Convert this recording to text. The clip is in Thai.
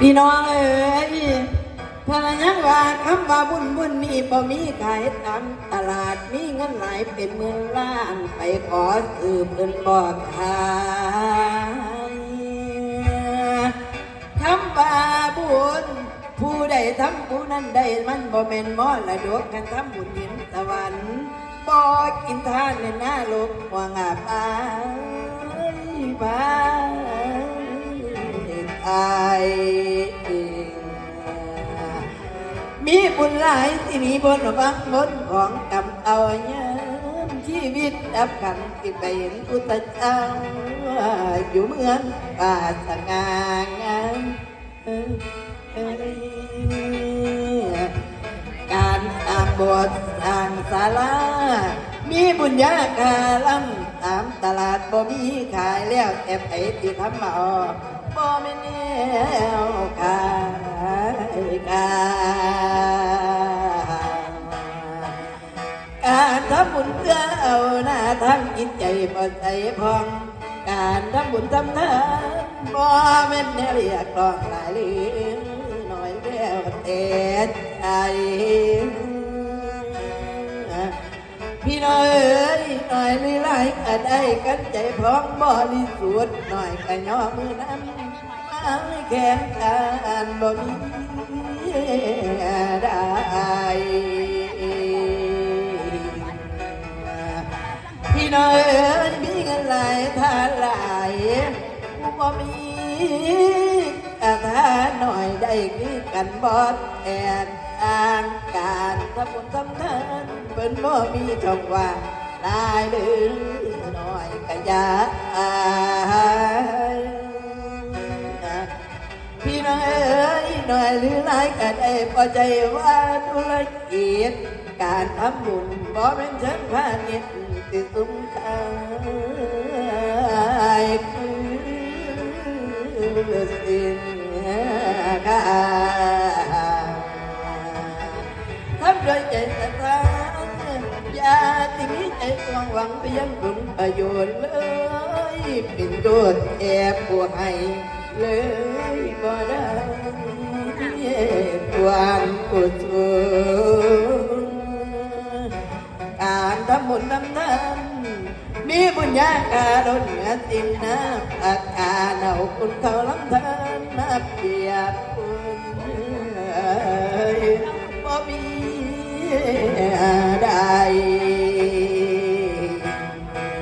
พี่น้องเอ้ยพนันยังว่าคำว่าบุญบุญนี่บ่มีขายตามตลาดมีเงินหลายเป็นหมื่นล้านไปขอซื้อเพิ่นบ่ขายคำว่าบุญผู้ใดทำผู้นั้นได้มันบ่แม่นมอละดกกันทำบุญเห็นสวรรค์บ่กินทานในหน้าโลกห่วงาบายบายตาย มีบุญหลายที่มีบนบังบนของกำเอาเยินชีวิตดับกันที่ไปเห็นพุทธเจ้าอยู่เมืองป่าสง่างามการตามบทสร้างศาลามีบุญญาคาลัมตามตลาดบ่มีขายแล้วแต่ไปที่ทำเอาบ่ไม่แนว ทางจิตใจบ่ใจพอง การทำบุญทำทานบ่แม่นแนเรียกร้องหลายเรื่องหน่อยแววแต่ใจพี่น้อยเอ้ยหน่อยลีไลก็ได้กันใจพร้อมบริสุทธิ์หน่อยก็ย่อมือนั้นมาแข่งกันบ่มี พี่น้อยมีเงินหลายทานหลายบ่มีกระทาหน่อยได้คือกันบอดแอนอ่างการทำบุญทำทานเปิ้นบ่มีช่องว่างหลายเดือหน่อยกะยาอายพี่น้อย หน่อยหรือหลายก็ได้พอใจว่าธุรกิจการทำบุญบ่เป็นเชิงพาณิชย์ที่ตุ้มกายคือสิ่งกายทำด้วยใจศรัทธาอย่าที่มีใจกว้างหวังไปยังผลประโยชน์เลยเป็นโดดแอบปวให้เลยบ่ได้ ความกุศลการทำบุญทำทานมีบุญญาการุณเหนือตินนับอาการเอาคุณเขาลำทานนับเปียบคุณบ่มี